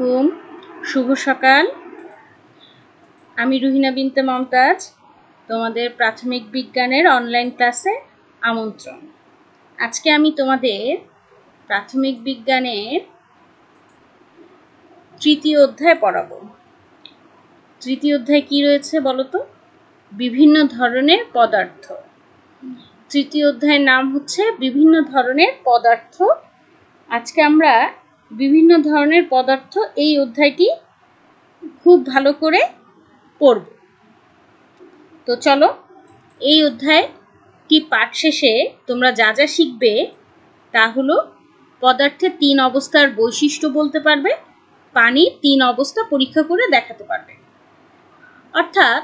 আলাইকুম। শুভ সকাল। আমি রুহিনা বিনতে মমতাজ, তোমাদের প্রাথমিক বিজ্ঞানের অনলাইন ক্লাসে আমন্ত্রণ। আজকে আমি তোমাদের প্রাথমিক বিজ্ঞানের তৃতীয় অধ্যায় পড়াবো। তৃতীয় অধ্যায় কি রয়েছে বলো তো? বিভিন্ন ধরনের পদার্থ। তৃতীয় অধ্যায়ের নাম হচ্ছে বিভিন্ন ধরনের পদার্থ। আজকে আমরা বিভিন্ন ধরনের পদার্থ এই অধ্যায়টি খুব ভালো করে পড়ব। তো চলো, এই অধ্যায়টি পাঠ শেষে তোমরা যা যা শিখবে তা হলো পদার্থের তিন অবস্থার বৈশিষ্ট্য বলতে পারবে পানির তিন অবস্থা পরীক্ষা করে দেখাতে পারবে। অর্থাৎ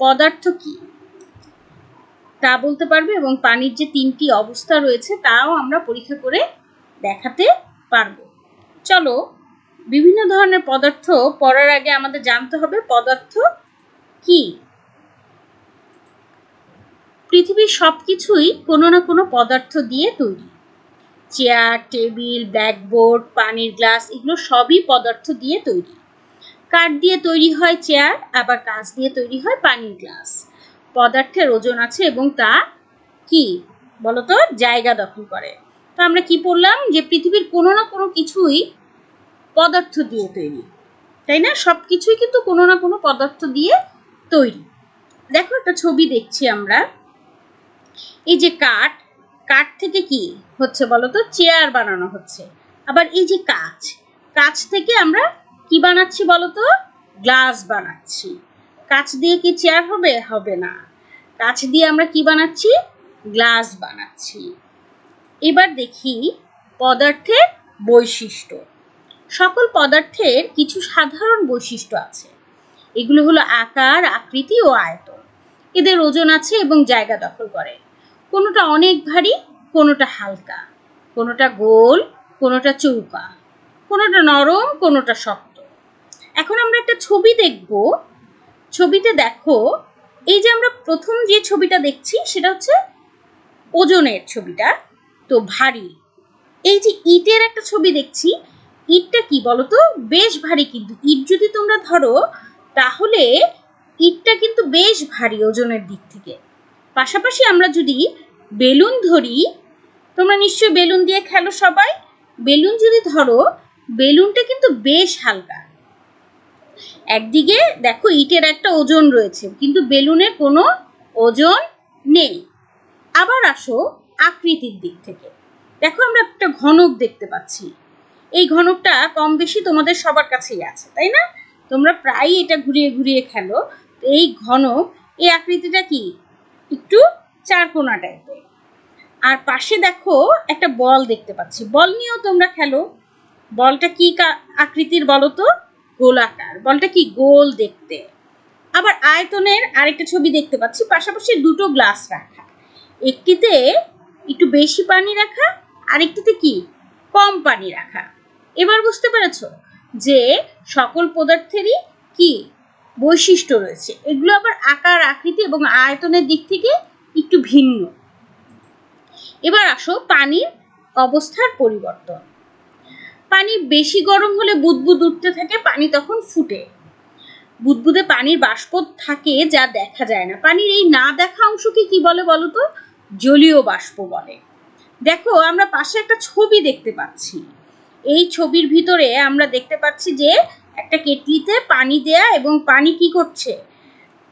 পদার্থ কি? তা বলতে পারবে এবং পানির যে তিনটি অবস্থা রয়েছে তাও আমরা পরীক্ষা করে দেখাতে পারব। চলো, বিভিন্ন ধরনের পদার্থ পড়ার আগে আমাদের জানতে হবে পদার্থ কি? পৃথিবীর সব কিছুই কোনো না কোনো পদার্থ দিয়ে তৈরি। চেয়ার, টেবিল ব্ল্যাকবোর্ড পানির গ্লাস, এগুলো সবই পদার্থ দিয়ে তৈরি। কাঠ দিয়ে তৈরি হয় চেয়ার, আবার কাঁচ দিয়ে তৈরি হয় পানির গ্লাস। পদার্থের ওজন আছে এবং তা কি? বলতো জায়গা দখল করে। তো আমরা কি পড়লাম? যে পৃথিবীর কোনো না কোনো কিছুই পদার্থ দিয়ে তৈরি। তাই না? সব কিছুই কিন্তু কোনো না কোনো পদার্থ দিয়ে তৈরি। দেখো একটা ছবি দেখছি আমরা। এই যে কাঠ কাঠ থেকে কি হচ্ছে বলতো চেয়ার বানানো হচ্ছে। আবার এই যে কাচ কাচ থেকে আমরা কি বানাচ্ছি বলতো গ্লাস বানাচ্ছি। কাচ দিয়ে কি চেয়ার হবে? হবে না। কাচ দিয়ে আমরা কি বানাচ্ছি? গ্লাস বানাচ্ছি। এবার দেখি পদার্থের বৈশিষ্ট্য। সকল পদার্থের কিছু সাধারণ বৈশিষ্ট্য আছে। এগুলো হলো আকার, আকৃতি ও আয়তন। এদের ওজন আছে এবং জায়গা দখল করে। কোনোটা অনেক ভারী, কোনোটা হালকা। কোনোটা গোল, কোনোটা চৌকা। কোনোটা নরম, কোনোটা শক্ত। এখন আমরা একটা ছবি দেখব। ছবিতে দেখো, এই যে আমরা প্রথম যে ছবিটা দেখছি, সেটা হচ্ছে ওজনের ছবিটা। তো ভারী। এই যে ইটের একটা ছবি দেখছি, ইটটা কি বলতো? বেশ ভারী কিন্তু। ইট যদি তোমরা ধরো, তাহলে ইটটা কিন্তু বেশ ভারী ওজনের দিক থেকে। পাশাপাশি আমরা যদি বেলুন ধরি, তোমরা নিশ্চয়ই বেলুন দিয়ে খেলো সবাই। বেলুন যদি ধরো, বেলুনটা কিন্তু বেশ হালকা। একদিকে দেখো ইটের একটা ওজন রয়েছে, কিন্তু বেলুনের কোনো ওজন নেই। আবার আসো আকৃতির দিক থেকে। দেখো আমরা একটা ঘনক দেখতে পাচ্ছি। এই ঘনকটা কম বেশি তোমাদের সবার কাছেই আছে, তাই না? তোমরা প্রায়ই এটা ঘুরিয়ে ঘুরিয়ে খেলো। এই ঘনক, এই আকৃতিটা কি? একটু চারকোনা টাইপের। আর পাশে দেখো একটা বল দেখতে পাচ্ছি। বল নিয়েও তোমরা খেলো। বলটা কি, আকৃতির বলো তো? গোলাকার। বলটা কি গোল দেখতে। আবার আয়তনের আরেকটা ছবি দেখতে পাচ্ছি। পাশাপাশি দুটো গ্লাস রাখা। একটিতে একটু বেশি পানি রাখা, আরেকটিতে কি? কম পানি রাখা। এবার বুঝতে পেরেছ যে সকল পদার্থেরই কি বৈশিষ্ট্য রয়েছে। এগুলো আবার আকার, আকৃতি এবং আয়তনের দিক থেকে একটু ভিন্ন। এবার আসো পানির অবস্থার পরিবর্তন। পানি বেশি গরম হলে বুদবুদ উঠতে থাকে, পানি তখন ফুটে। বুদবুদে পানির বাষ্প থাকে যা দেখা যায় না। পানির এই না দেখা অংশকে কি বলে বলো তো? জলীয় বাষ্প বলে। দেখো, আমরা পাশে একটা ছবি দেখতে পাচ্ছি। এই ছবির ভিতরে আমরা দেখতে পাচ্ছি যে একটা কেটলিতে পানি দেয়া এবং পানি কি করছে?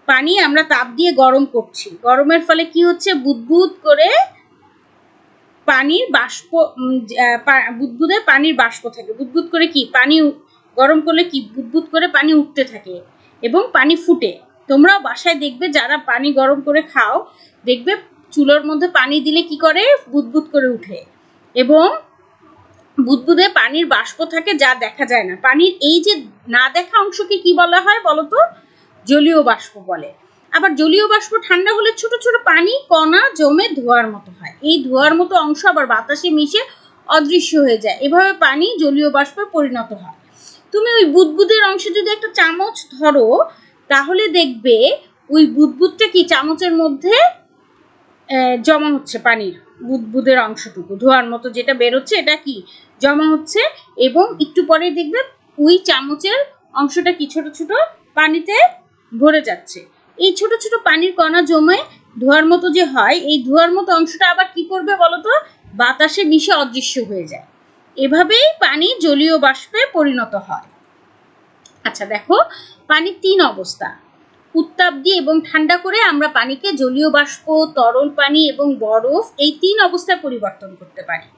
পানি আমরা তাপ দিয়ে গরম করছি। গরমের ফলে কি হচ্ছে? বুদবুদ করে পানির বাষ্প বুদবুদে পানির বাষ্প থাকে। বুদবুদ করে কি? পানি গরম করলে কি? বুদবুদ করে পানি উঠতে থাকে এবং পানি ফুটে। তোমরাও বাসায় দেখবে, যারা পানি গরম করে খাও, দেখবে চুলোর মধ্যে পানি দিলে কি করে? বুদবুদ করে উঠে। এবং বুদবুদে পানির বাষ্প থাকে যা দেখা যায় না। পানির এই যে না দেখা অংশকে কি বলা হয় বলতো? জলীয় বাষ্প বলে। আবার জলীয় বাষ্প ঠান্ডা হলে ছোট ছোট পানি, কণা জমে ধোয়ার মতো হয়। এই ধোয়ার মতো অংশ আবার বাতাসে মিশে অদৃশ্য হয়ে যায়। এভাবে পানি জলীয় বাষ্পে পরিণত হয়। তুমি ওই বুদবুদের অংশে যদি একটা চামচ ধরো, তাহলে দেখবে ওই বুদবুদটা কি চামচের মধ্যে জমা হচ্ছে পানির বুদবুদের অংশটুকু। ধোয়ার মতো যেটা বেরোচ্ছে, এটা কি? জমা হচ্ছে এবং একটু পরে দেখবে ওই চামচের অংশটা কি? ছোট ছোট পানিতে ভরে যাচ্ছে। এই ছোট ছোট পানির কণা জমে ধোয়ার মতো যে হয়, এই ধোয়ার মতো অংশটা আবার কি করবে বলতো? বাতাসে মিশে অদৃশ্য হয়ে যায়। এভাবেই পানি জলীয় বাষ্পে পরিণত হয়। আচ্ছা দেখো, পানির তিন অবস্থা। উত্তাপ দিয়ে এবং ঠান্ডা করে আমরা পানিকে জলীয় বাষ্প, তরল পানি এবং বরফ এই তিন অবস্থায় পরিবর্তন করতে পারি।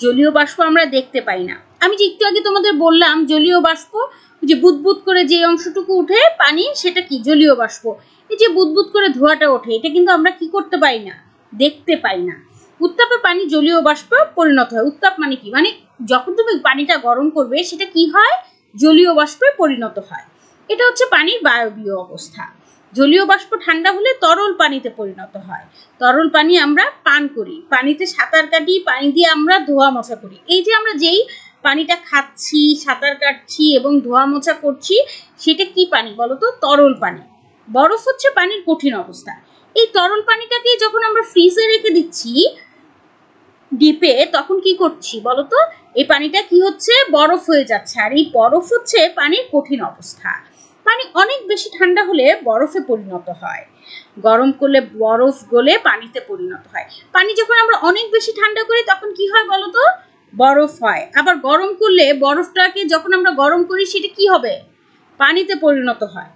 জলীয় বাষ্প আমরা দেখতে পাই না। আমি যে একটু আগে তোমাদের বললাম, জলীয় বাষ্প যে বুদবুদ করে যে অংশটুকু উঠে পানি, সেটা কি? জলীয় বাষ্প। এই যে বুদবুদ করে ধোঁয়াটা ওঠে, এটা কিন্তু আমরা কি করতে পারি না? দেখতে পাই না। উত্তাপে পানি জলীয় বাষ্পে পরিণত হয়। উত্তাপ মানে কি? মানে যখন তুমি পানিটা গরম করবে, সেটা কি হয়? জলীয় বাষ্পে পরিণত হয়। এটা হচ্ছে পানির বায়বীয় অবস্থা। জলীয় বাষ্প ঠান্ডা হলে তরল পানিতে পরিণত হয়। তরল পানি আমরা পান করি। পানিতে সাঁতার কাটি, পানি দিয়ে আমরা ধোয়া মোছা করি। এই যে আমরা যেই পানিটা খাচ্ছি, সাঁতার কাটছি এবং ধোয়া মোছা করছি, সেটা কি পানি বলতো? তরল পানি। বরফ হচ্ছে পানির কঠিন অবস্থা। এই তরল পানিটাকে যখন আমরা ফ্রিজে রেখে দিচ্ছি, ডিপে, তখন কি করছি বলতো? এই পানিটা কি হচ্ছে? বরফ হয়ে যাচ্ছে। আর এই বরফ হচ্ছে পানির কঠিন অবস্থা। পানি অনেক বেশি ঠান্ডা হলে বরফে পরিণত হয়। গরম করলে বরফ গলে পানিতে পরিণত হয়। পানি যখন আমরা অনেক বেশি ঠান্ডা করি, তখন কি হয় বলতো? বরফ হয়। আবার গরম করলে বরফটাকে যখন আমরা গরম করি, সেটা কি হবে? পানিতে পরিণত হয়।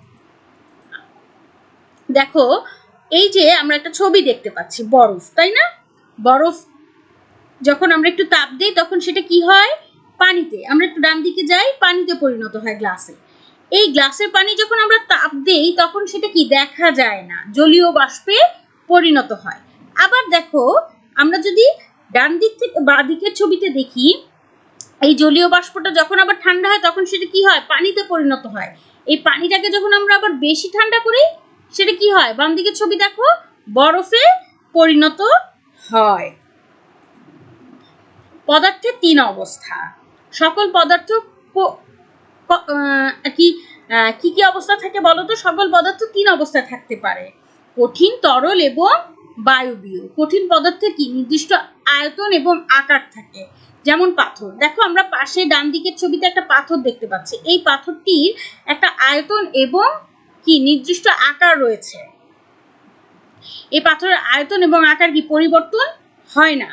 দেখো, এই যে আমরা একটা ছবি দেখতে পাচ্ছি, বরফ, তাই না? বরফ যখন আমরা একটু তাপ দিই, তখন সেটা কি হয়? পানিতে। আমরা একটু ডান দিকে যাই, পানিতে পরিণত হয় গ্লাসে। এই গ্লাসের পানি যখন আমরা তাপ দেই, তখন সেটা কি দেখা যায় না। জলীয় বাষ্পে পরিণত হয়। আবার দেখো, আমরা যদি ডান দিক থেকে, বা দিকের ছবিতে দেখি, এই জলীয় বাষ্পটা যখন আবার ঠান্ডা হয়, তখন সেটা কি হয়? পানিতে পরিণত হয়। এই পানিটাকে যখন আমরা আবার বেশি ঠান্ডা করি, সেটা কি হয়? বাম দিকের ছবি দেখো, বরফে পরিণত হয়। পদার্থের তিন অবস্থা। সকল পদার্থ কি কি কি অবস্থা থাকে বলো তো? সকল পদার্থ তিন অবস্থায় থাকতে পারে। কঠিন, তরল এবং বায়বীয়। কঠিন পদার্থের কি? নির্দিষ্ট আয়তন এবং আকার থাকে, যেমন পাথর। দেখো, আমরা পাশে ডান দিকের ছবিতে একটা পাথর দেখতে পাচ্ছি। এই পাথরটির একটা আয়তন এবং কি? নির্দিষ্ট আকার রয়েছে। এই পাথরের আয়তন এবং আকার কি? পরিবর্তন হয় না।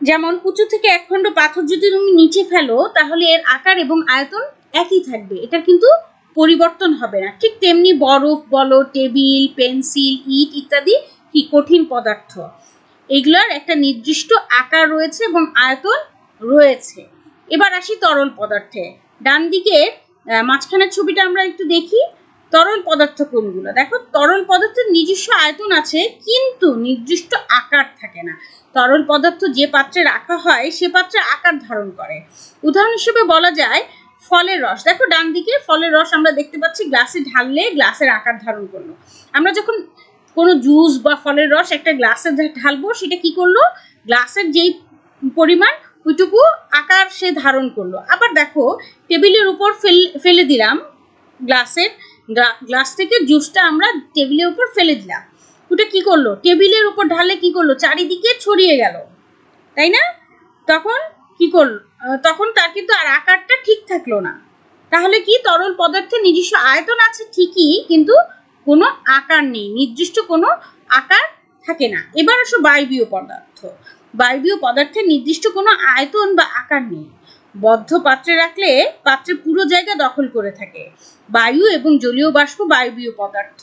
যেমন উঁচু থেকে এক খণ্ড পাথর যদি তুমি নিচে ফেলো, তাহলে এর আকার এবং আয়তন একই থাকবে। এটা কিন্তু পরিবর্তন হবে না। ঠিক তেমনি বরফ বলো টেবিল, পেন্সিল, ইট ইত্যাদি কি কঠিন পদার্থ। এগুলোর একটা নির্দিষ্ট আকার রয়েছে এবং আয়তন রয়েছে। এবার আসি তরল পদার্থে। ডান দিকের মাঝখানের ছবিটা আমরা একটু দেখি। তরল পদার্থ কোনগুলো দেখো, তরল পদার্থের নিজস্ব আয়তন আছে, কিন্তু নির্দিষ্ট আকার থাকে না। তরল পদার্থ যে পাত্রে রাখা হয়, সে পাত্রে আকার ধারণ করে। উদাহরণ হিসেবে বলা যায়, ফলের রস। দেখো, ডান দিকে ফলের রস আমরা দেখতে পাচ্ছি, গ্লাসে ঢাললে গ্লাসের আকার ধারণ করল। আমরা যখন কোনো জুস বা ফলের রস একটা গ্লাসে ঢালবো, সেটা কি করল? গ্লাসের যেই পরিমাণ, ওইটুকু আকার সে ধারণ করল। আবার দেখো, টেবিলের উপর ফেল দিলাম গ্লাসের গ্লা- গ্লাস থেকে জুসটা আমরা টেবিলের উপর ফেলে দিলাম। ওটা কি করল? টেবিলের উপর ঢালে কি করল? চারিদিকে ছড়িয়ে গেল। তাই না? তখন কি করল? তখন তার কিন্তু আর আকারটা ঠিক থাকল না। তাহলে কি? তরল পদার্থের নিজস্ব আয়তন আছে ঠিকই, কিন্তু কোনো আকার নেই। নির্দিষ্ট কোনো আকার থাকে না। এবার আসো বায়বীয় পদার্থ। বায়বীয় পদার্থের নির্দিষ্ট কোনো আয়তন বা আকার নেই। বদ্ধ পাত্রে রাখলে পাত্রের পুরো জায়গা দখল করে থাকে। বায়ু এবং জলীয় বাষ্প বায়বীয় পদার্থ।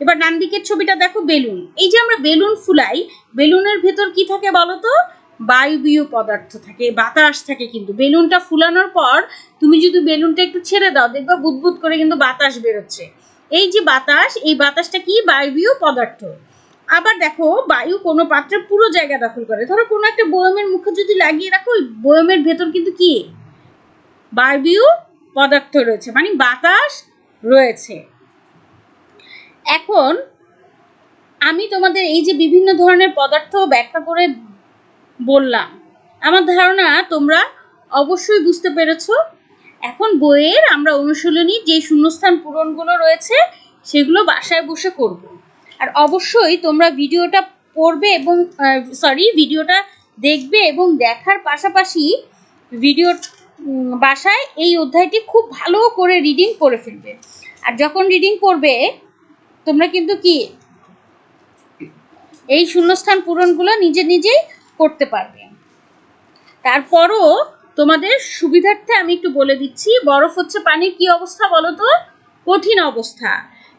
এবার ডান দিকের ছবিটা দেখো, বেলুন। এই যে আমরা বেলুন ফুলাই, বেলুনের ভেতর কি থাকে বলো তো বায়বীয় পদার্থ থাকে, বাতাস থাকে কিন্তু। বেলুনটা ফুলানোর পর তুমি যদি বেলুনটা একটু ছেড়ে দাও, দেখবা বুদবুদ করে কিন্তু বাতাস বেরোচ্ছে। এই যে বাতাস, এই বাতাসটা কি? বায়বীয় পদার্থ। আবার দেখো, বায়ু কোনো পাত্রে পুরো জায়গা দখল করে। ধরো কোনো একটা বয়মের মুখে যদি লাগিয়ে রাখো, ওই বয়মের ভেতর কিন্তু কি? বায়বীয় পদার্থ রয়েছে মানে বাতাস রয়েছে। এখন আমি তোমাদের এই যে বিভিন্ন ধরনের পদার্থ ব্যাখ্যা করে বললাম, আমার ধারণা তোমরা অবশ্যই বুঝতে পেরেছ। এখন বইয়ের আমরা অনুশীলনী যে শূন্যস্থান পূরণগুলো রয়েছে, সেগুলো বাসায় বসে করব। আর অবশ্যই তোমরা ভিডিওটা পড়বে এবং সরি ভিডিওটা দেখবে এবং দেখার পাশাপাশি ভিডিও বাসায় এই অধ্যায়টি খুব ভালো করে রিডিং করে ফেলবে। আর যখন রিডিং করবে, তোমরা কিন্তু কি, এই শূন্যস্থান পূরণগুলো নিজে নিজেই করতে পারবে। তারপরও তোমাদের সুবিধার্থে আমি একটু বলে দিচ্ছি, বরফ হচ্ছে পানির কি অবস্থা বলো তো? কঠিন অবস্থা।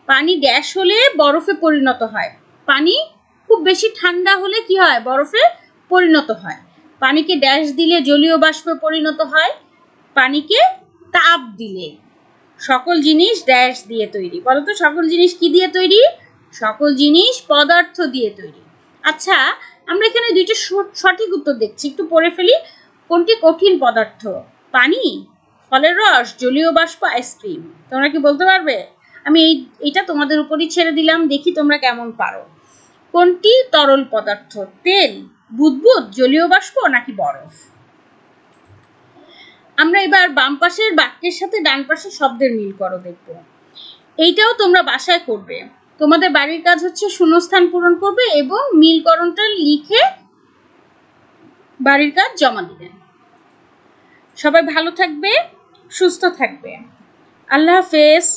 পানি ড্যাশ হলে বরফে পরিণত হয়। পানি খুব বেশি ঠান্ডা হলে কি হয়? বরফে পরিণত হয়। পানিকে ড্যাশ দিলে জলীয় বাষ্পে পরিণত হয়। পানিকে তাপ দিলে। সকল জিনিস ড্যাশ দিয়ে তৈরি। বলো তো সকল জিনিস কি দিয়ে তৈরি? সকল জিনিস পদার্থ দিয়ে তৈরি। আচ্ছা আমরা এখানে দুইটা সঠিক উত্তর দেখছি। একটু পড়ে ফেলি। কোনটি কঠিন পদার্থ? পানি, ফলের রস, জলীয় বাষ্প আইসক্রিম তোমরা কি বলতে পারবে? আমি এই, এটা তোমাদের উপরই ছেড়ে দিলাম, দেখি তোমরা কেমন পারো। কোনটি? তরল পদার্থ। তেল, বুদবুদ, জলীয় বাষ্প নাকি বরফ? আমরা এবার বাম পাশের বাক্যের সাথে ডান পাশের শব্দের মিল করো, দেখব। এইটাও তোমরা বাসায় করবে। তোমাদের বাড়ির কাজ হচ্ছে শূন্যস্থান পূরণ করবে এবং মিলকরণটা লিখে বাড়ির কাজ জমা দিবেন সবাই ভালো থাকবে, সুস্থ থাকবে। আল্লাহ হাফেজ।